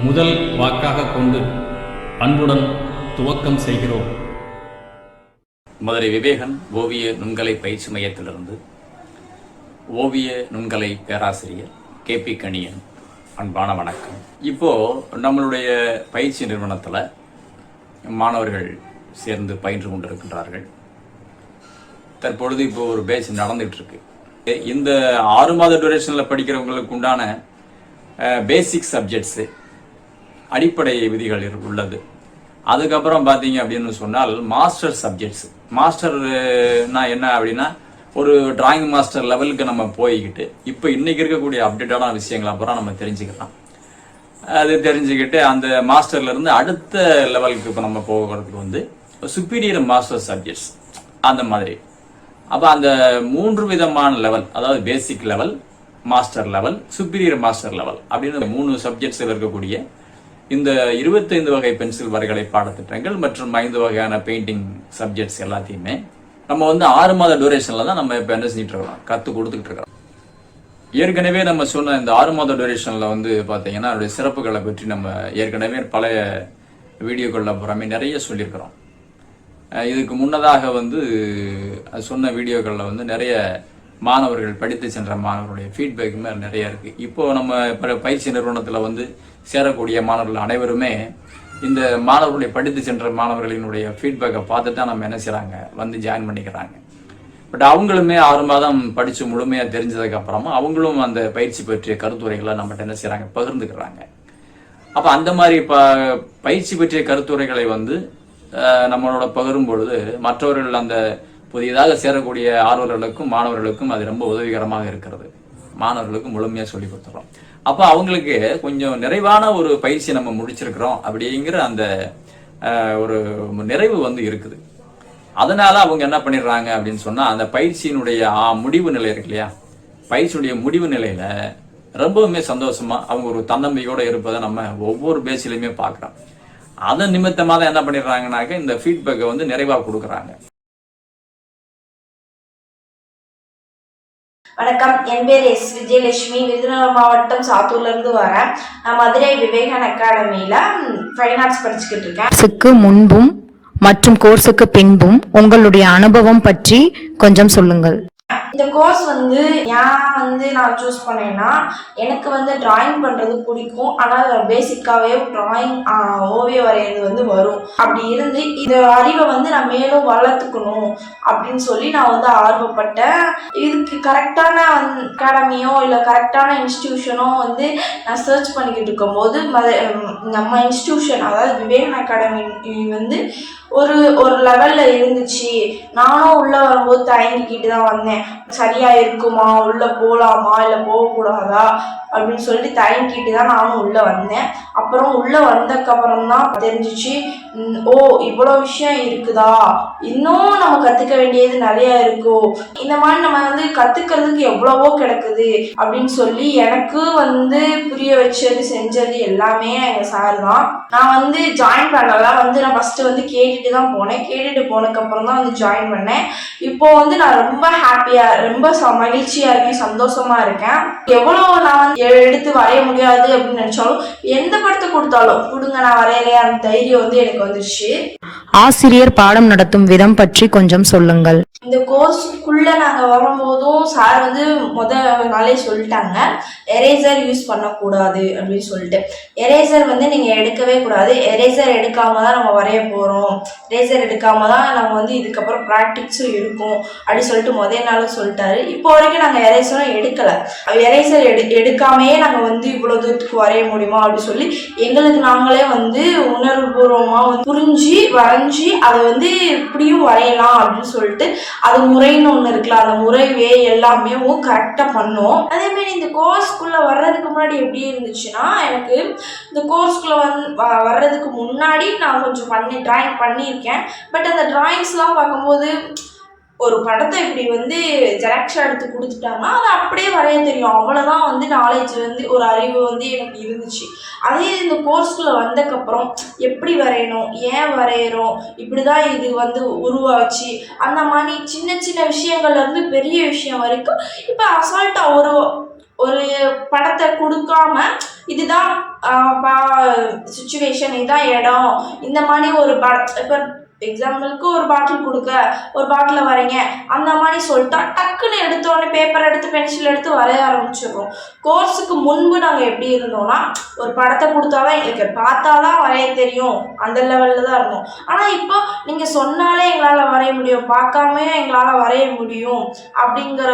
முதல் வாக்காக கொண்டு அன்புடன் துவக்கம் செய்கிறோம். மதுரை விவேகன் ஓவிய நுண்கலை பயிற்சி மையத்திலிருந்து ஓவிய நுண்கலை பேராசிரியர் கே பி கணியன் அன்பான வணக்கம். இப்போ நம்மளுடைய பயிற்சி நிறுவனத்தில் மாணவர்கள் சேர்ந்து பயின்று கொண்டிருக்கின்றார்கள். தற்பொழுது இப்போ ஒரு பேச்சு நடந்துகிட்ருக்கு இந்த ஆறு மாத டூரேஷனில் படிக்கிறவங்களுக்கு உண்டான பேசிக் சப்ஜெக்ட்ஸு அடிப்படை விதிகள் உள்ளது. அதுக்கப்புறம் பார்த்தீங்க அப்படின்னு சொன்னால் மாஸ்டர் சப்ஜெக்ட்ஸ் மாஸ்டர்னா என்ன அப்படின்னா ஒரு டிராயிங் மாஸ்டர் லெவலுக்கு நம்ம போய்கிட்டு இப்போ இன்றைக்கி இருக்கக்கூடிய அப்டேட்டான விஷயங்களை அப்புறம் நம்ம தெரிஞ்சுக்கலாம். அது தெரிஞ்சுக்கிட்டு அந்த மாஸ்டர்லேருந்து அடுத்த லெவலுக்கு இப்போ நம்ம போகிறதுக்கு வந்து சுப்பீரியர் மாஸ்டர் சப்ஜெக்ட்ஸ் அந்த மாதிரி. அப்போ அந்த மூன்று விதமான லெவல் அதாவது basic level master level superior master level அப்படின்னு மூணு சப்ஜெக்ட்ஸில் இருக்கக்கூடிய இந்த இருபத்தைந்து வகை பென்சில் வரைகலை பாடத்திட்டங்கள் மற்றும் ஐந்து வகையான பெயிண்டிங் சப்ஜெக்ட்ஸ் எல்லாத்தையுமே நம்ம வந்து ஆறு மாத டூரேஷனில் தான் நம்ம இப்போ என்ன செஞ்சுட்டு இருக்கோம்? கற்றுக் கொடுத்துக்கிட்டு இருக்கிறோம் ஏற்கனவே நம்ம சொன்ன இந்த ஆறு மாத டூரேஷனில் வந்து பார்த்தீங்கன்னா அதோடைய சிறப்புகளை பற்றி நம்ம ஏற்கனவே பழைய வீடியோக்களில் புறமே நிறைய சொல்லியிருக்கிறோம். இதுக்கு முன்னதாக வந்து அது சொன்ன வீடியோக்களில் வந்து நிறைய மாணவர்கள் படித்து சென்ற மாணவர்களுடைய ஃபீட்பேக்குமே நிறைய இருக்குது இப்போது நம்ம பயிற்சி நிறுவனத்தில் வந்து சேரக்கூடிய மாணவர்கள் அனைவருமே இந்த மாணவர்களை படித்து சென்ற மாணவர்களினுடைய ஃபீட்பேக்கை பார்த்துட்டு தான் நம்ம என்ன செய்கிறாங்க வந்து ஜாயின் பண்ணிக்கிறாங்க. பட் அவங்களுமே ஆறு மாதம் படித்து முழுமையாக தெரிஞ்சதுக்கு அப்புறமா அவங்களும் அந்த பயிற்சி பற்றிய கருத்துரைகளை நம்மகிட்ட என்ன செய்கிறாங்க பகிர்ந்துக்கிறாங்க. அப்போ அந்த மாதிரி ப பயிற்சி பற்றிய கருத்துரைகளை வந்து நம்மளோட பகிரும் பொழுது மற்றவர்கள் அந்த புதியதாக சேரக்கூடிய ஆர்வலர்களுக்கும் மாணவர்களுக்கும் அது ரொம்ப உதவிகரமாக இருக்கிறது. மாணவர்களுக்கு முழுமையாக சொல்லி கொடுத்துறோம். அப்போ அவங்களுக்கு கொஞ்சம் நிறைவான ஒரு பயிற்சி நம்ம முடிச்சிருக்கிறோம் அப்படிங்கிற அந்த ஒரு நிறைவு வந்து இருக்குது. அதனால அவங்க என்ன பண்ணிடுறாங்க அப்படின்னு சொன்னா அந்த பயிற்சியினுடைய முடிவு நிலை இருக்கு இல்லையா? பயிற்சியுடைய முடிவு நிலையில ரொம்பவுமே சந்தோஷமா அவங்க ஒரு தன்னம்பிக்கையோட இருப்பதை நம்ம ஒவ்வொரு பேச்சிலையுமே பார்க்குறோம். அதன் நிமித்தமாக தான் என்ன பண்ணிடுறாங்கனாக்க இந்த ஃபீட்பேக்கை வந்து நிறைவாக கொடுக்குறாங்க. வணக்கம். என் பேர் எஸ். விஜயலட்சுமி. விருதுநகர் மாவட்டம் சாத்தூர்ல இருந்து வரேன். நான் மதுரை விவேகன் அகாடமியில ஃபைன் ஆர்ட்ஸ் படிச்சுக்கிட்டு இருக்கேன். கோர்ஸுக்கு முன்பும் மற்றும் கோர்ஸுக்கு பின்பும் உங்களுடைய அனுபவம் பற்றி கொஞ்சம் சொல்லுங்கள். இந்த கோர்ஸ் வந்து ஏன் வந்து நான் சூஸ் பண்ணேன்னா எனக்கு வந்து டிராயிங் பண்ணுறது பிடிக்கும். ஆனால் பேசிக்காகவே டிராயிங் ஓவியம் வரைகிறது வந்து வரும். அப்படி இருந்து இந்த அறிவை வந்து நான் மேலும் வளர்த்துக்கணும் அப்படின்னு சொல்லி நான் வந்து ஆர்வப்பட்டேன். இதுக்கு கரெக்டான அகாடமியோ இல்லை கரெக்டான இன்ஸ்டியூஷனோ வந்து நான் சர்ச் பண்ணிக்கிட்டு இருக்கும்போது மத- நம்ம இன்ஸ்டியூஷன் அதாவது விவேகன் அகாடமி வந்து ஒரு ஒரு லெவலில் இருந்துச்சு. நானும் உள்ளே வரும்போது தயங்கிக்கிட்டு தான் வந்தேன். சரியா இருக்குமா உள்ளே போகலாமா இல்லை போகக்கூடாதா? அப்படின்னு சொல்லிட்டு தயங்கிட்டு தான் நானும் உள்ளே வந்தேன். அப்புறம் உள்ளே வந்ததுக்கப்புறம் தான் தெரிஞ்சிச்சு ஓ இவ்வளோ விஷயம் இருக்குதா? இன்னும் நம்ம கற்றுக்க வேண்டியது நிறைய இருக்கோ? இந்த மாதிரி நம்ம வந்து கற்றுக்கிறதுக்கு எவ்வளவோ கிடக்குது அப்படின்னு சொல்லி எனக்கு வந்து புரிய வச்சது செஞ்சது எல்லாமே எங்கள் சார் தான் நான் வந்து ஜாயின் பண்ணலாம் வந்து நான் ஃபஸ்ட்டு வந்து கேட்டு கேட்டுட்டு தான் போனேன். கேட்டுட்டு போனதுக்கப்புறம் தான் வந்து ஜாயின் பண்ணேன். இப்போ வந்து நான் ரொம்ப ஹாப்பியாக ரொம்ப மகிழ்ச்சியாக இருக்கேன் சந்தோஷமாக இருக்கேன். எவ்வளோ நான் வந்து எடுத்து வரைய முடியாது அப்படின்னு நினச்சாலும் எந்த படத்தை கொடுத்தாலும் கொடுங்க நான் வரையலையா அந்த தைரியம் வந்து எனக்கு வந்துருச்சு. ஆசிரியர் பாடம் நடத்தும் விதம் பற்றி கொஞ்சம் சொல்லுங்கள். இந்த கோர்ஸ்க்குள்ள நாங்கள் வரும்போதும் சார் வந்து முத நாளே சொல்லிட்டாங்க. எரேசர் யூஸ் பண்ணக்கூடாது அப்படின்னு சொல்லிட்டு. எரேசர் வந்து நீங்கள் எடுக்கவே கூடாது. எரேசர் எடுக்காம தான் நம்ம வரைய போகிறோம் எரேசர் எடுக்காம தான் நம்ம வந்து இதுக்கப்புறம் ப்ராக்டிக்ஸும் இருக்கும் அப்படின்னு சொல்லிட்டு முதல் நாளும் சொல்லிட்டாரு. இப்போ வரைக்கும் நாங்கள் எரேசரும் எடுக்கலை. எரேசர் எடு எடுக்காமையே நாங்கள் வந்து இவ்வளோ தூரத்துக்கு வரைய முடியுமா அப்படின்னு சொல்லி எங்களுக்கு நாங்களே வந்து உணர்வுபூர்வமாக வந்து புரிஞ்சு வரைஞ்சு வரைஞ்சி அதை வந்து இப்படியும் வரையலாம் அப்படின்னு சொல்லிட்டு அது முறைன்னு ஒன்று இருக்குல்ல அந்த முறைவே எல்லாமே கரெக்டாக பண்ணோம். அதேமாரி இந்த கோர்ஸ்க்குள்ளே வர்றதுக்கு முன்னாடி எப்படி இருந்துச்சுன்னா எனக்கு இந்த கோர்ஸ்க்குள்ளே வந் வ- வர்றதுக்கு முன்னாடி நான் கொஞ்சம் பண்ணி ட்ராயிங் பண்ணியிருக்கேன். பட் அந்த ட்ராயிங்ஸ்லாம் பார்க்கும்போது ஒரு படத்தை இப்படி வந்து ஜெராக்ஸாக எடுத்து கொடுத்துட்டாங்கன்னா அதை அப்படியே வரைய தெரியும். அவ்வளோதான் வந்து நாலேஜ் வந்து ஒரு அறிவு வந்து எனக்கு இருந்துச்சு. அதே இந்த கோர்ஸில் வந்தக்கப்புறம் எப்படி வரையணும் ஏன் வரைகிறோம் இப்படி தான் இது வந்து உருவாச்சு. அந்த மாதிரி சின்ன சின்ன விஷயங்கள்லேருந்து பெரிய விஷயம் வரைக்கும் இப்போ அசால்ட்டாக ஒரு ஒரு படத்தை கொடுக்காம இதுதான் சுச்சுவேஷன் இதுதான் இடம் இந்த மாதிரி ஒரு பட இப்போ எக்ஸாம்பிளுக்கு ஒரு பாட்டில் கொடுக்க ஒரு பாட்டில் வரைங்க அந்த மாதிரி சொல்லிட்டா டக்குன்னு எடுத்தோடனே பேப்பர் எடுத்து பென்சில் எடுத்து வரைய ஆரம்பிச்சிடுறோம். கோர்ஸுக்கு முன்பு நாங்கள் எப்படி இருந்தோம்னா ஒரு படத்தை கொடுத்தாதான் எங்களுக்கு பார்த்தா தான் வரைய தெரியும். அந்த லெவலில் தான் இருந்தோம். ஆனால் இப்போ நீங்கள் சொன்னாலே எங்களால் வரைய முடியும். பார்க்காமயே எங்களால் வரைய முடியும். அப்படிங்கிற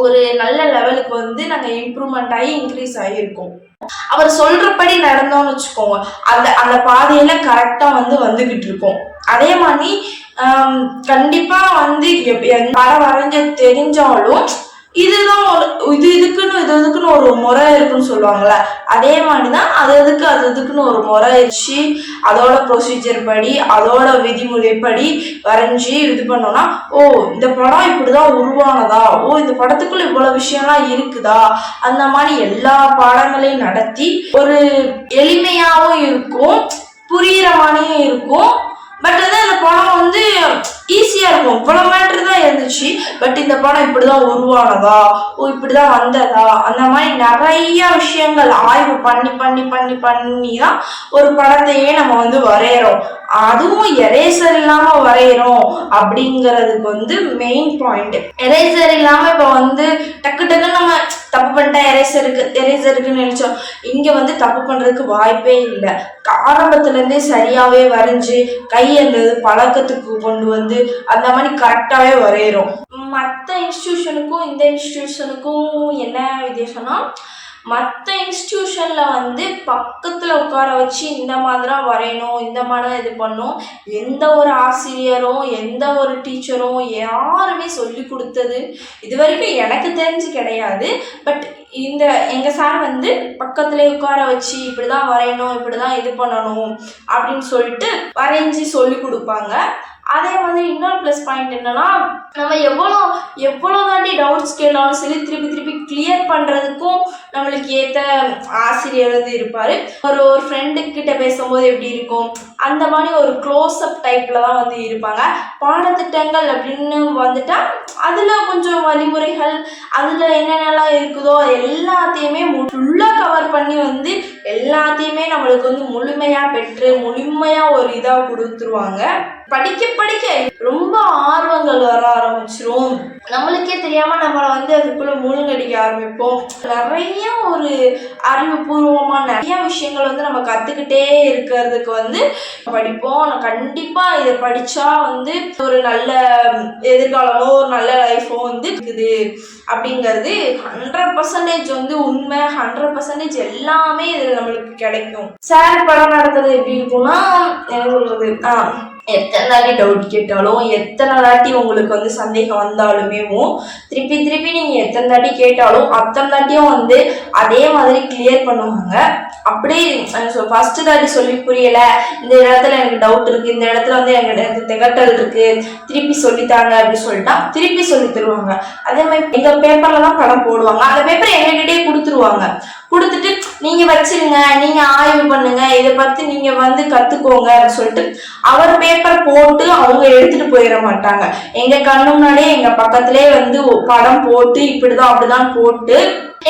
ஒரு நல்ல லெவலுக்கு வந்து நாங்கள் இம்ப்ரூவ்மெண்ட் ஆகி இன்க்ரீஸ் ஆகியிருக்கோம். அவர் சொல்றபடி நடந்தோம்னு வச்சுக்கோங்க. அந்த அந்த பாதையில கரெக்டா வந்து வந்துகிட்டு இருக்கோம். அதே மாதிரி கண்டிப்பாக கண்டிப்பா வந்து எப்- படம் வரைஞ்ச தெரிஞ்சாலும் இதுதான் ஒரு இது இதுக்குன்னு இது இதுக்குன்னு ஒரு முறை இருக்குன்னு சொல்லுவாங்கல்ல. அதே மாதிரிதான் அது அதுக்கு அது இதுக்குன்னு ஒரு முறை வச்சு அதோட ப்ரொசீஜர் படி அதோட விதிமுறைப்படி வரைஞ்சி இது பண்ணோம்னா ஓ இந்த படம் இப்படிதான் உருவானதா? ஓ இந்த படத்துக்குள்ள இவ்வளவு விஷயம்லாம் இருக்குதா? அந்த மாதிரி எல்லா பாடங்களையும் நடத்தி ஒரு எளிமையாகவும் இருக்கும் புரியிற மாதிரியும் இருக்கும் பட் வந்து அந்த படம் வந்து ஈஸியாக இருக்கும். இவ்வளோ மேட்ரு தான் இருந்துச்சு. பட் இந்த படம் இப்படி தான் உருவானதா? ஓ இப்படி தான் வந்ததா? அந்த மாதிரி நிறைய விஷயங்கள் ஆய்வு பண்ணி பண்ணி பண்ணி பண்ணி தான் ஒரு படத்தையே நம்ம வந்து வரைகிறோம் அதுவும் எரேசர் இல்லாமல் வரைகிறோம் அப்படிங்கிறதுக்கு வந்து மெயின் பாயிண்ட் எரேசர் இல்லாமல் இப்போ வந்து டக்கு டக்குன்னு நம்ம தப்பு பண்ணிட்டா எரேசர் இருக்கு எரேசர் இருக்குன்னு நினைச்சோம். இங்க வந்து தப்பு பண்றதுக்கு வாய்ப்பே இல்லை. ஆரம்பத்துல இருந்தே சரியாவே வரைஞ்சு கை அந்த பழக்கத்துக்கு கொண்டு வந்து அந்த மாதிரி கரெக்டாவே வரைகிறோம் மற்ற இன்ஸ்டிடியூஷனுக்கும் இந்த இன்ஸ்டிடியூஷனுக்கும் என்ன வித்தியாசம்னா மற்ற இன்ஸ்டியூஷனில் வந்து பக்கத்தில் உட்கார வச்சு இந்த மாதிரி வரையணும் இந்த மாதிரி தான் இது பண்ணணும். எந்த ஒரு ஆசிரியரும் எந்த ஒரு டீச்சரும் யாருமே சொல்லி கொடுத்தது இது வரைக்கும் எனக்கு தெரிஞ்சு கிடையாது. பட் இந்த எங்கள் சார் வந்து பக்கத்துலேயே உட்கார வச்சு இப்படி தான் வரையணும் இப்படி தான் இது பண்ணணும் அப்படின்னு சொல்லிட்டு வரைஞ்சி சொல்லி கொடுப்பாங்க. அதே மாதிரி இன்னொரு ப்ளஸ் பாயிண்ட் என்னன்னா நம்ம எவ்வளோ எவ்வளோ தாண்டி டவுட்ஸ் கேட்டாலும் சரி திருப்பி திருப்பி கிளியர் பண்ணுறதுக்கும் நம்மளுக்கு ஏற்ற ஆசிரியர் வந்து இருப்பார். ஒரு ஒரு ஃப்ரெண்டுக்கிட்ட பேசும்போது எப்படி இருக்கும்? அந்த மாதிரி ஒரு க்ளோஸ்அப் டைப்பில் தான் வந்து இருப்பாங்க. பாடத்திட்டங்கள் அப்படின்னு வந்துட்டால் அதில் கொஞ்சம் வழிமுறைகள் அதில் என்னென்னலாம் இருக்குதோ அது எல்லாத்தையுமே ஃபுல்லாக கவர் பண்ணி வந்து எல்லாத்தையுமே நம்மளுக்கு வந்து முழுமையாக பெற்று முழுமையாக ஒரு இதாக கொடுத்துருவாங்க. படிக்க படிக்க ரொம்ப ஆர்வங்கள் வர ஆரம்பிச்சிரும். நம்மளுக்கே தெரியாம நம்மளை வந்து அதுக்குள்ள மூழ்கடிக்க ஆரம்பிப்போம். நிறைய ஒரு அறிவுபூர்வமா நிறைய விஷயங்கள் வந்து நம்ம கத்துக்கிட்டே இருக்கிறதுக்கு வந்து படிப்போம். நான் கண்டிப்பா இதை படிச்சா வந்து ஒரு நல்ல எதிர்காலமோ ஒரு நல்ல லைஃபோ வந்து இருக்குது. அப்படிங்கிறது ஹண்ட்ரட் பர்சன்டேஜ் வந்து உண்மை. ஹண்ட்ரட் பர்சன்டேஜ் எல்லாமே இதில் நம்மளுக்கு கிடைக்கும். சார் படம் நடத்துறது எப்படி இருக்கும்னா என்ன சொல்றது ஆ. எத்தனை தாட்டி டவுட் கேட்டாலும் எத்தனை தாட்டி உங்களுக்கு வந்து சந்தேகம் வந்தாலுமேவும் திருப்பி திருப்பி நீங்கள் எத்தனை தாட்டி கேட்டாலும் அத்தனை தாட்டியும் வந்து அதே மாதிரி கிளியர் பண்ணுவாங்க. அப்படியே ஃபர்ஸ்ட் தாட்டி சொல்லி புரியல. இந்த இடத்துல எனக்கு டவுட் இருக்கு இந்த இடத்துல வந்து எனக்கு எனக்கு திகட்டல் இருக்கு திருப்பி சொல்லித்தாங்க அப்படின்னு சொல்லிட்டா திருப்பி சொல்லி தருவாங்க. அதே மாதிரி எங்க பேப்பர்ல தான் படம் போடுவாங்க. அந்த பேப்பர் எங்ககிட்டயே கொடுத்துருவாங்க. கொடுத்துட்டு நீங்க வச்சிருங்க நீங்க ஆய்வு பண்ணுங்க இதை பத்தி நீங்க வந்து கத்துக்கோங்க அப்படின்னு சொல்லிட்டு அவர் பேப்பர் போட்டு அவங்க எடுத்துட்டு போயிட மாட்டாங்க. எங்க கண்ணு முன்னாடியே எங்க பக்கத்திலே வந்து படம் போட்டு இப்படிதான் அப்படிதான் போட்டு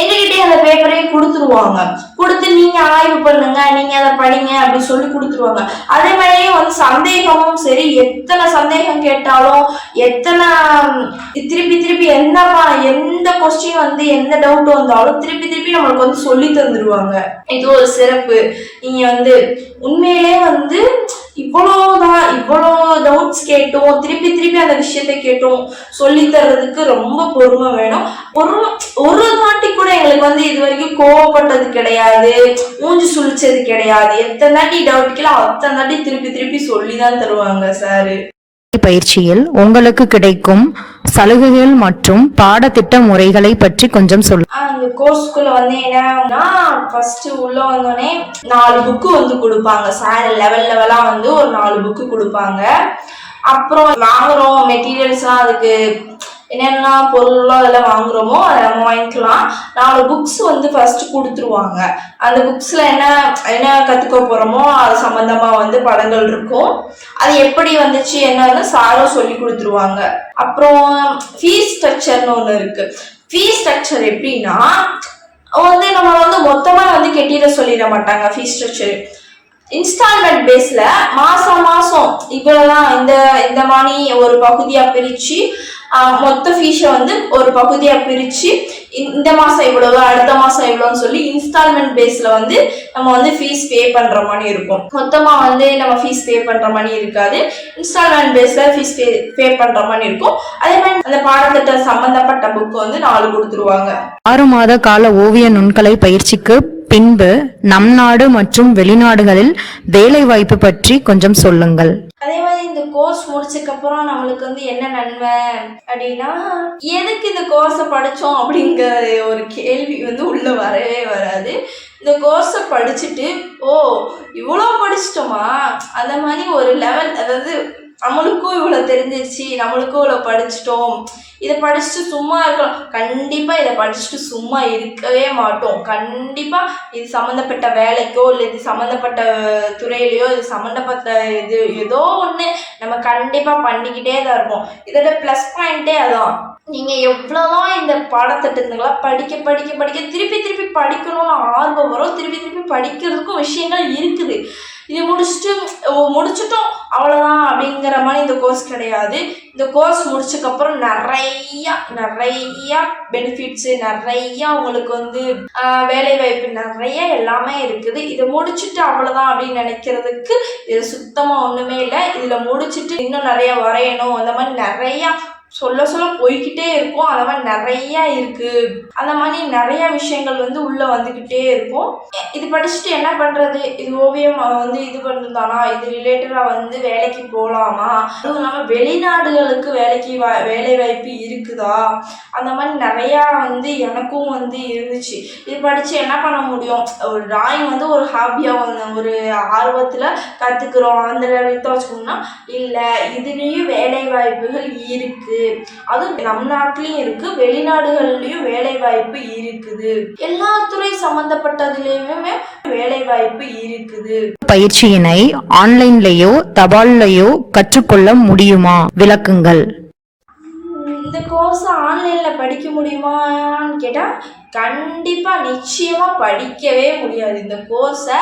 எங்ககிட்டயே அந்த பேப்பரையும் கொடுத்துருவாங்க. கொடுத்து நீங்க ஆய்வு பண்ணுங்க நீங்க அதை படிங்க அப்படின்னு சொல்லி கொடுத்துருவாங்க. அதே மாதிரியே வந்து சந்தேகமும் சரி எத்தனை சந்தேகம் கேட்டாலும் எத்தனை திருப்பி திருப்பி எந்த எந்த கொஸ்டின் வந்து எந்த டவுட் வந்தாலும் திருப்பி திருப்பி நம்மளுக்கு வந்து சொல்லி தந்துருவாங்க இது ஒரு சிறப்பு. நீங்க வந்து உண்மையிலே வந்து இவ்வளோதான் இவ்வளோ டவுட்ஸ் கேட்டோம் திருப்பி திருப்பி அந்த விஷயத்தை கேட்டோம். சொல்லி தர்றதுக்கு ரொம்ப பொறுமை வேணும். ஒரு ஒரு வாட்டி கூட எங்களுக்கு வந்து இது வரைக்கும் கோவப்பட்டது கிடையாது மூஞ்சி சுழிச்சது கிடையாது. எத்தனை நாட்டி டவுட் கேட்கல அத்தனை நாட்டி திருப்பி திருப்பி சொல்லி தான் தருவாங்க சார். பயிற்சியில் உங்களுக்கு கிடைக்கும் சலுகைகள் மற்றும் பாடத்திட்ட முறைகளை பற்றி கொஞ்சம் சொல்லு இந்த கோர்ஸ்குள்ள வந்து என்னன்னா ஃபர்ஸ்ட் உள்ள வந்தோடனே நாலு புக்கு வந்து கொடுப்பாங்க. சார் லெவல் லெவலா வந்து ஒரு நாலு புக்கு கொடுப்பாங்க. அப்புறம் வாங்குறோம் மெட்டீரியல்ஸ்லாம் அதுக்கு என்னென்ன பொருளோ அதெல்லாம் வாங்குறோமோ அதை நம்ம வாங்கிக்கலாம். நாலு புக்ஸ் வந்து ஃபர்ஸ்ட் கொடுத்துருவாங்க. அந்த புக்ஸ்ல என்ன என்ன கத்துக்க போறோமோ அது சம்பந்தமா வந்து படங்கள் இருக்கும். அது எப்படி வந்துச்சு என்னன்னு சாரும் சொல்லி கொடுத்துருவாங்க. அப்புறம் ஃபீஸ் ஸ்ட்ரக்சர்னு ஒன்று இருக்கு. ஃபீஸ் ஸ்ட்ரக்சர் எப்படின்னா வந்து நம்ம வந்து மொத்தமா வந்து கெட்டிட சொல்லிட மாட்டாங்க ஃபீஸ் ஸ்ட்ரக்சர் இன்ஸ்டால்மெண்ட் பேஸ்ல மாசம் மாசம் இவ்வளவுதான். இந்த இந்த மாதிரி ஒரு பகுதியா பிரிச்சு மொத்த ஃபீஸை வந்து ஒரு பகுதியா பிரிச்சு இந்த- மாதம் மாசம் இவ்வளவு அடுத்த மாசம் இவ்வளவுன்னு சொல்லி இன்ஸ்டால்மெண்ட் பேஸ்ல வந்து நம்ம வந்து ஃபீஸ் பே பண்ற மாதிரி இருக்கும். மொத்தமா வந்து நம்ம ஃபீஸ் பே பண்ற மாதிரி இருக்காது. இன்ஸ்டால்மெண்ட் பேஸ்ல ஃபீஸ் பே பே பண்ற மாதிரி இருக்கும். அதே மாதிரி அந்த பாடத்திட்ட சம்பந்தப்பட்ட புக் வந்து நாலு கொடுத்துருவாங்க. ஆறு மாத கால ஓவிய நுண்கலை பயிற்சிக்கு பின்பு நம் நாடு மற்றும் வெளிநாடுகளில் வேலை வாய்ப்பு பற்றி கொஞ்சம் சொல்லுங்கள். அதே மாதிரி இந்த கோர்ஸ் முடிச்சதுக்கு அப்புறம் நம்மளுக்கு வந்து என்ன நன்மை அப்படின்னா எதுக்கு இந்த கோர்ஸை படித்தோம் அப்படிங்கிற ஒரு கேள்வி வந்து உள்ளே வரவே வராது. இந்த கோர்ஸை படிச்சுட்டு ஓ இவ்வளோ படிச்சிட்டோமா? அந்த மாதிரி ஒரு லெவல் அதாவது நம்மளுக்கும் இவ்வளோ தெரிஞ்சிச்சு நம்மளுக்கும் இவ்வளோ படிச்சிட்டோம். இதை படிச்சுட்டு சும்மா இருக்கணும் கண்டிப்பாக இதை படிச்சுட்டு சும்மா இருக்கவே மாட்டோம். கண்டிப்பாக இது சம்மந்தப்பட்ட வேலைக்கோ இல்லை இது சம்மந்தப்பட்ட துறையிலையோ இது சம்மந்தப்பட்ட இது ஏதோ ஒன்று நம்ம கண்டிப்பாக பண்ணிக்கிட்டே தான் இருப்போம். இதோட ப்ளஸ் பாயிண்ட்டே அதான். நீங்கள் எவ்வளோதான் இந்த பாடத்திட்டத்துங்களாம் படிக்க படிக்க படிக்க திருப்பி திருப்பி படிக்கணும்னு ஆர்வம் வரும். திருப்பி திருப்பி படிக்கிறதுக்கும் விஷயங்கள் இருக்குது. இது முடிச்சுட்டு ஓ, முடிச்சிட்டோம். அவ்வளோதான் அப்படிங்கிற மாதிரி இந்த கோர்ஸ் கிடையாது. இந்த கோர்ஸ் முடிச்சதுக்கப்புறம் நிறையா நிறையா பெனிஃபிட்ஸு நிறையா உங்களுக்கு வந்து வேலை வாய்ப்பு நிறைய எல்லாமே இருக்குது. இதை முடிச்சுட்டு அவ்வளோதான் அப்படின்னு நினைக்கிறதுக்கு இது சுத்தமாக ஒன்றுமே இல்லை. இதில் முடிச்சுட்டு இன்னும் நிறையா வரையணும். அந்த மாதிரி நிறையா சொல்ல சொல்ல போய்கிட்டே இருக்கும். அந்த மாதிரி நிறைய இருக்கு. அந்த மாதிரி நிறைய விஷயங்கள் வந்து உள்ள வந்துக்கிட்டே இருக்கும். இது படிச்சுட்டு என்ன பண்றது? இது ஓவியம் வந்து இது பண்ணிருந்தானா? இது ரிலேட்டடா வந்து வேலைக்கு போகலாமா அதுவும் இல்லாமல் வெளிநாடுகளுக்கு வேலைக்கு வா வேலை வாய்ப்பு இருக்குதா? அந்த மாதிரி நிறையா வந்து எனக்கும் வந்து இருந்துச்சு. இது படித்து என்ன பண்ண முடியும்? ஒரு டிராயிங் வந்து ஒரு ஹாபியாக வந்து ஒரு ஆர்வத்தில் கற்றுக்குறோம் அந்த லெவலுக்கு தான் வச்சுக்கோங்கன்னா இல்லை இதுலேயும் வேலை வாய்ப்புகள் இருக்குது அதுவும் நம் நாட்டிலையும் இருக்குது வெளிநாடுகள்லேயும் வேலை வாய்ப்பு இருக்குது. எல்லா துறை சம்மந்தப்பட்டதுலேயுமே வேலை வாய்ப்பு இருக்குது. பயிற்சியினை ஆன்லைன்லயோ தபால்லையோ கற்றுக்கொள்ள முடியுமா? விளக்குங்கள். இந்த கோர்ஸ் ஆன்லைனில் படிக்க முடியுமான்னு கேட்டால் கண்டிப்பாக நிச்சயமாக படிக்கவே முடியாது. இந்த கோர்ஸை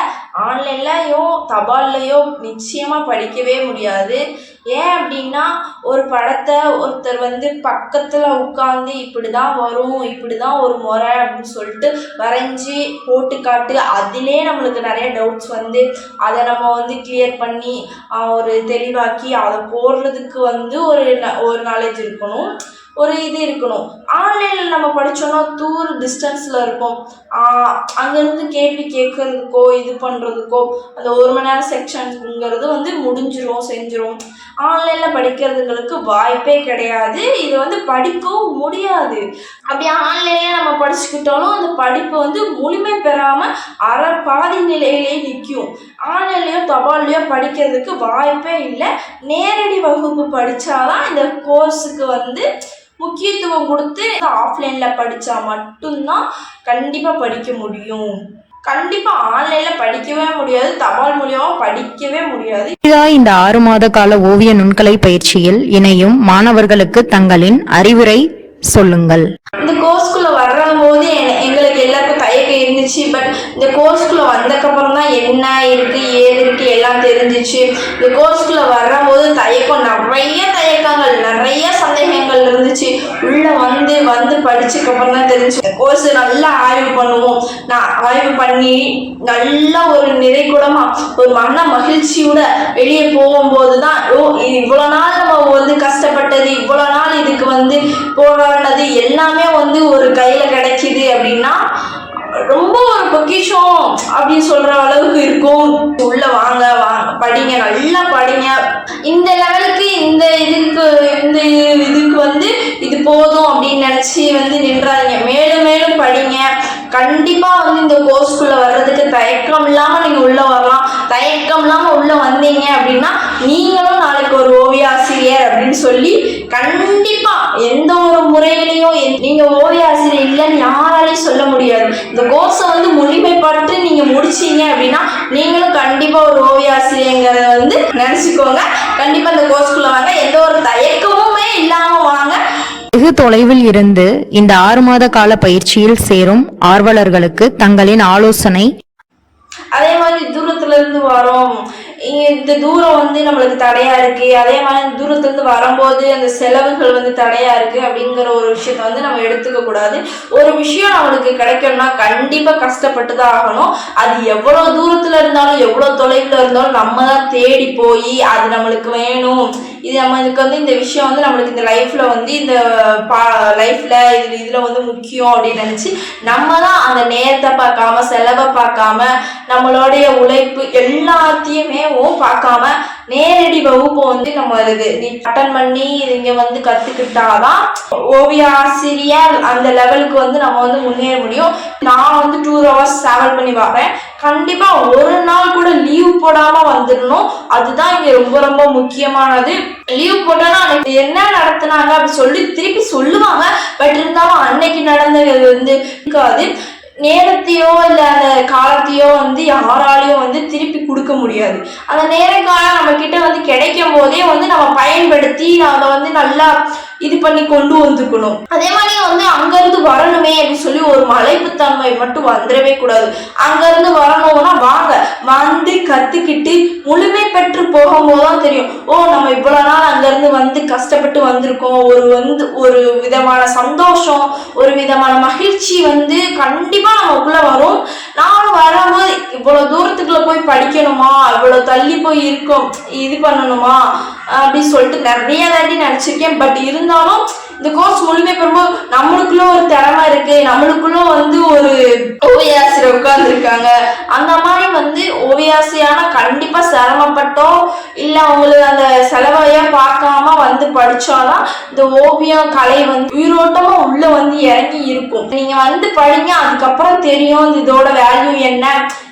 ஆன்லைன்லையோ தபால்லையோ நிச்சயமாக படிக்கவே முடியாது. ஏன் அப்படின்னா ஒரு படத்தை ஒருத்தர் வந்து பக்கத்தில் உட்காந்து இப்படி தான் வரும் இப்படி தான் ஒரு முறை அப்படின்னு சொல்லிட்டு வரைஞ்சி போட்டு காட்டு அதிலே நம்மளுக்கு நிறைய டவுட்ஸ் வந்து அதை நம்ம வந்து கிளியர் பண்ணி ஒரு தெளிவாக்கி அதை போடுறதுக்கு வந்து ஒரு ந- ஒரு நாலேஜ் இருக்கணும். ஒரு இது இருக்கணும். ஆன்லைனில் நம்ம படித்தோன்னா தூர் டிஸ்டன்ஸில் இருக்கும் அங்கேருந்து கேள்வி கேட்கறதுக்கோ இது பண்ணுறதுக்கோ அந்த ஒரு மணி நேரம் செக்ஷன்ஸுங்கிறது வந்து முடிஞ்சிரும் செஞ்சிரும். ஆன்லைனில் படிக்கிறதுங்களுக்கு வாய்ப்பே கிடையாது. இது வந்து படிக்கவும் முடியாது. அப்படி ஆன்லைனில் நம்ம படிச்சுக்கிட்டாலும் அந்த படிப்பு வந்து முழுமை பெறாமல் அற பாதி நிலையிலே நிற்கும் ஆன்லைன்லேயோ தபால்லையோ படிக்கிறதுக்கு வாய்ப்பே இல்லை. நேரடி வகுப்பு படித்தாதான் இந்த கோர்ஸுக்கு வந்து முக்கியத்துவம் கொடுத்து ஆஃப்லைனில் படித்தா மட்டும்தான் கண்டிப்பாக படிக்க முடியும். கண்டிப்பாக ஆன்லைனில் படிக்கவே முடியாது தபால் மூலியமாக படிக்கவே முடியாது. புதிதா இந்த ஆறு மாத கால ஓவிய நுண்கலை பயிற்சியில் இணையும் மாணவர்களுக்கு தங்களின் அறிவுரை சொல்லுங்கள். இந்த கோர்ஸ்குள்ள எல்லாருக்கும் தயக்கம் இருந்துச்சு. பட் இந்த கோர்ஸ்குள்ளே வந்ததுக்கப்புறம் தான் என்ன இருக்குது ஏது இருக்குது எல்லாம் தெரிஞ்சிச்சு. இந்த கோர்ஸ்குள்ளே வரும்போது தயக்கம் நிறைய தயக்கங்கள் நிறைய சந்தேகங்கள் இருந்துச்சு. உள்ளே வந்து வந்து படிச்சக்கப்புறம் தான் தெரிஞ்சு. இந்த கோர்ஸ் நல்லா ஆய்வு பண்ணுவோம். நான் ஆய்வு பண்ணி நல்ல ஒரு நிறைகுடமா ஒரு மன மகிழ்ச்சியோட வெளியே போகும்போது தான் ஓ இவ்வளோ நாள் நம்ம வந்து கஷ்டப்பட்டது இவ்வளோ நாள் இதுக்கு வந்து போராடினது எல்லாமே வந்து ஒரு கையில் கிடைக்கிது அப்படின்னா ரொம்ப ஒரு பொக்கிஷம் அப்படின்னு சொல்ற அளவுக்கு இருக்கும். உள்ள வாங்க வாங்க படிங்க நல்லா படிங்க. இந்த லெவலுக்கு இந்த இதுக்கு இந்த இதுக்கு வந்து இது போதும் அப்படின்னு நினைச்சு வந்து நின்றாதீங்க. மேலும் மேலும் படிங்க. கண்டிப்பா வந்து இந்த கோர்ஸ்க்குள்ளே வர்றதுக்கு தயக்கம் இல்லாம நீங்க உள்ள வரலாம். தயக்கம் இல்லாம உள்ள வந்தீங்க அப்படின்னா நீங்களும் நாளைக்கு ஒரு ஓவிய ஆசிரியர் அப்படின்னு சொல்லி கண்டிப்பா எந்த ஒரு முறையிலையும் நீங்கள் நீங்க ஓவிய ஆசிரியர் இல்லைன்னு யாராலையும் சொல்ல முடியாது. இந்த கோர்ஸை வந்து முழுமைப்பட்டு நீங்க முடிச்சீங்க அப்படின்னா நீங்களும் கண்டிப்பா ஒரு ஓவிய ஆசிரியங்கிறத வந்து நினைச்சுக்கோங்க. கண்டிப்பா இந்த கோர்ஸ்க்குள்ளே வாங்க. வெகு தொலைவில் இருந்து இந்த ஆறு மாத கால பயிற்சியில் சேரும் ஆர்வலர்களுக்கு தங்களின் ஆலோசனை. அதே மாதிரி தூரத்துல இருந்து வரோம் இந்த தூரம் வந்து நம்மளுக்கு தடையா இருக்கு. அதே மாதிரி தூரத்துல இருந்து வரும்போது அந்த செலவுகள் வந்து தடையா இருக்கு அப்படிங்கிற ஒரு விஷயத்த வந்து நம்ம எடுத்துக்க கூடாது. ஒரு விஷயம் நம்மளுக்கு கிடைக்கணும்னா கண்டிப்பா கஷ்டப்பட்டு தான் ஆகணும். அது எவ்வளவு தூரத்துல இருந்தாலும் எவ்வளவு தொலைவில் இருந்தாலும் நம்ம தான் தேடி போய் அது நம்மளுக்கு வேணும். இது நம்மளுக்கு வந்து இந்த விஷயம் வந்து நம்மளுக்கு இந்த லைஃப்ல வந்து இந்த பா லைஃப்ல இது இதுல வந்து முக்கியம் அப்படின்னு நினைச்சு நம்ம தான் அந்த நேரத்தை பார்க்காம செலவை பார்க்காம நம்மளுடைய உழைப்பு எல்லாத்தையுமே பார்க்காம நேரடி வகுப்பு வந்து நம்ம இது நீ அட்டன் பண்ணி இங்க வந்து கத்துக்கிட்டாதான் ஓவிய ஆசிரியர் அந்த லெவலுக்கு வந்து நம்ம வந்து முன்னேற முடியும். நான் வந்து டூ ஹவர்ஸ் டிராவல் பண்ணி வரேன். கண்டிப்பா ஒரு நாள் கூட லீவ் போடாம வந்துடணும். அதுதான் இங்க ரொம்ப ரொம்ப முக்கியமானது. லீவ் போட்டோன்னா அன்னைக்கு என்ன நடத்துனாங்க அப்படி சொல்லி திருப்பி சொல்லுவாங்க. பட் இருந்தாலும் அன்னைக்கு நடந்தது வந்து இருக்காது. நேரத்தையோ இல்லை அந்த காலத்தையோ வந்து யாராலையும் வந்து திருப்பி கொடுக்க முடியாது. அந்த நேர காலம் நம்ம கிட்ட வந்து கிடைக்கும் போதே வந்து நம்ம பயன்படுத்தி அதை வந்து நல்லா இது பண்ணி கொண்டு வந்துக்கணும் அதே மாதிரி வந்து அங்கேருந்து வரணுமே அப்படின்னு சொல்லி ஒரு மலைப்புத்தன்மை மட்டும் வந்துடவே கூடாது. அங்கேருந்து வரணும்னா வாங்க வந்து கத்துக்கிட்டு முழுமை பெற்று போகும்போது தான் தெரியும். ஓ நம்ம இவ்வளவு நாள் அங்கேருந்து வந்து கஷ்டப்பட்டு வந்திருக்கோம். ஒரு வந்து ஒரு விதமான சந்தோஷம் ஒரு விதமான மகிழ்ச்சி வந்து கண்டிப்பா நமக்குள்ள வரும். நானும் வரும்போது இவ்வளவு தூரத்துக்குள்ள போய் படிக்கணுமா? இவ்வளவு தள்ளி போய் இருக்கோம் இது பண்ணணுமா? அப்படின்னு சொல்லிட்டு நிறைய தாட்டி நினைச்சிருக்கேன் பட் இருந்தாலும் இந்த கோர்ஸ் முழுமை பெறும்போது நம்மளுக்குள்ள ஒரு திறமை இருக்கு. நம்மளுக்குள்ள வந்து ஒரு ஓவியாசிரியர் உட்கார்ந்துருக்காங்க. அந்த மாதிரி வந்து ஓவியாசியான கண்டிப்பா சிரமப்பட்டோம். இல்ல அவங்களுக்கு அந்த செலவையா பார்க்காம வந்து படிச்சாதான் இந்த ஓவியம் கலை வந்து உயிரோட்டமா உள்ள வந்து இறங்கி இருக்கும். நீங்க வந்து படிங்க அதுக்கப்புறம் தெரியும் இந்த இதோட வேல்யூ என்ன.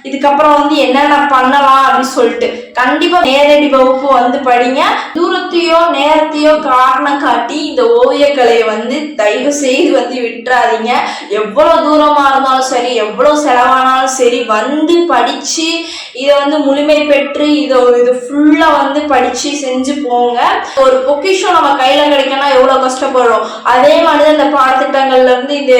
இதுக்கப்புறம் வந்து என்னென்ன பண்ணலாம் அப்படின்னு சொல்லிட்டு. கண்டிப்பா நேரடி வகுப்பு வந்து படிங்க. தூரத்தையோ நேரத்தையோ காரணம் காட்டி இந்த ஓவியக்கலையை வந்து தயவு செய்து வந்து விட்டுறாதீங்க. எவ்வளவு தூரமா இருந்தாலும் சரி எவ்வளவு செலவானாலும் சரி வந்து படிச்சு இதை வந்து முழுமை பெற்று இதை இது ஃபுல்லா வந்து படிச்சு செஞ்சு போங்க. ஒரு பொக்கிஷம் நம்ம கையில கிடைக்கனா எவ்வளவு கஷ்டப்படுறோம்? அதே மாதிரி தான் இந்த பாடத்திட்டங்கள்ல இருந்து இந்த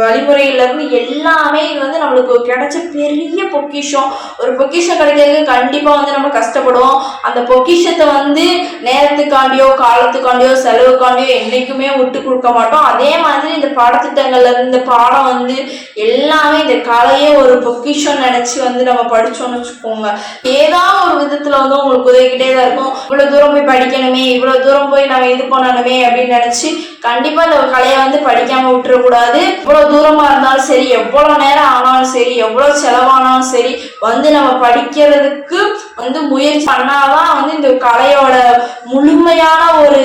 வழிமுறையில இருந்து எல்லாமே இது வந்து நம்மளுக்கு கிடைச்ச பெரிய பொக்கிஷம். ஒரு பொக்கிஷம் கிடைக்கிறதுக்கு கண்டிப்பா வந்து நம்ம கஷ்டப்படுவோம். அந்த பொக்கிஷத்தை வந்து நேரத்துக்காண்டியோ காலத்துக்காண்டியோ செலவுக்காண்டியோ என்னைக்குமே விட்டு கொடுக்க மாட்டோம். அதே மாதிரி இந்த பாடத்திட்டங்கள்ல இருந்து இந்த பாடம் வந்து எல்லாமே இந்த கலையே ஒரு பொக்கிஷம் நினைச்சு வந்து நம்ம படிச்சோம்னு வச்சுக்கோங்க. ஏதாவது ஒரு விதத்துல வந்து உங்களுக்கு உதவிக்கிட்டே தான் இருக்கும். இவ்வளவு தூரம் போய் படிக்கணுமே இவ்வளவு தூரம் போய் நம்ம இது பண்ணணுமே அப்படின்னு நினைச்சு கண்டிப்பா இந்த கலையை வந்து படிக்காம விட்டுறக்கூடாது. இவ்வளவு தூரமா இருந்தாலும் சரி எவ்வளவு நேரம் ஆனாலும் சரி எவ்வளவு செலவானாலும் சரி வந்து நம்ம படிக்கிறதுக்கு வந்து முயற்சி பண்ணாதான் வந்து இந்த கலையோட முழுமையான ஒரு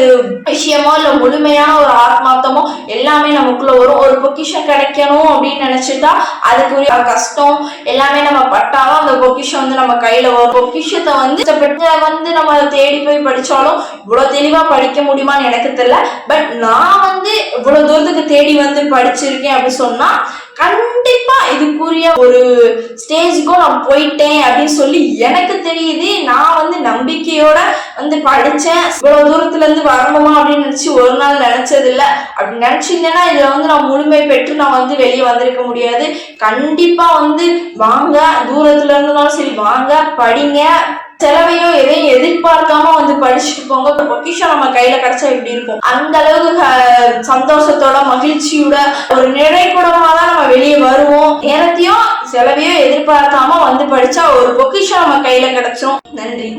விஷயமோ இல்ல முழுமையான ஒரு ஆத்மார்த்தமோ எல்லாமே நமக்குள்ள வரும். ஒரு பொக்கிஷம் கிடைக்கணும் அப்படின்னு நினைச்சிட்டா அதுக்குரிய கஷ்டம் எல்லாமே நம்ம பட்டாலும் அந்த பொக்கிஷம் வந்து நம்ம கையில வரும். பொக்கிஷத்தை வந்து கஷ்டப்பட்டு வந்து நம்ம தேடி போய் படிச்சாலும் இவ்வளவு தெளிவா படிக்க முடியுமான்னு எனக்கு தெரியல. பட் நான் வந்து இவ்வளவு தூரத்துக்கு தேடி வந்து படிச்சிருக்கேன் அப்படின்னு சொன்னா கண்டிப்பா இதுக்குரிய ஒரு ஸ்டேஜுக்கும் நான் போயிட்டேன் அப்படின்னு சொல்லி எனக்கு தெரியுது. நான் வந்து நம்பிக்கையோட வந்து படிச்சேன். இவ்வளவு தூரத்துல இருந்து வரணுமா அப்படின்னு நினைச்சு ஒரு நாள் நினைச்சது இல்ல அப்படி நினைச்சிருந்தேன்னா இதுல வந்து நான் முழுமை பெற்று நான் வந்து வெளியே வந்திருக்க முடியாது. கண்டிப்பா வந்து வாங்க. தூரத்துல இருந்தாலும் சரி வாங்க படிங்க. செலவையோ எதையும் எதிர்பார்க்காம வந்து படிச்சுட்டு போங்க. ஒரு பொக்கிஷம் நம்ம கையில கிடைச்சா எப்படி இருக்கும்? அந்த அளவுக்கு சந்தோஷத்தோட மகிழ்ச்சியோட ஒரு நிறைகுடமா தான் நம்ம வெளியே வருவோம். நேரத்தையும் செலவையோ எதிர்பார்க்காம வந்து படிச்சா ஒரு பொக்கிஷம் நம்ம கையில கிடைச்சிரும். நன்றி.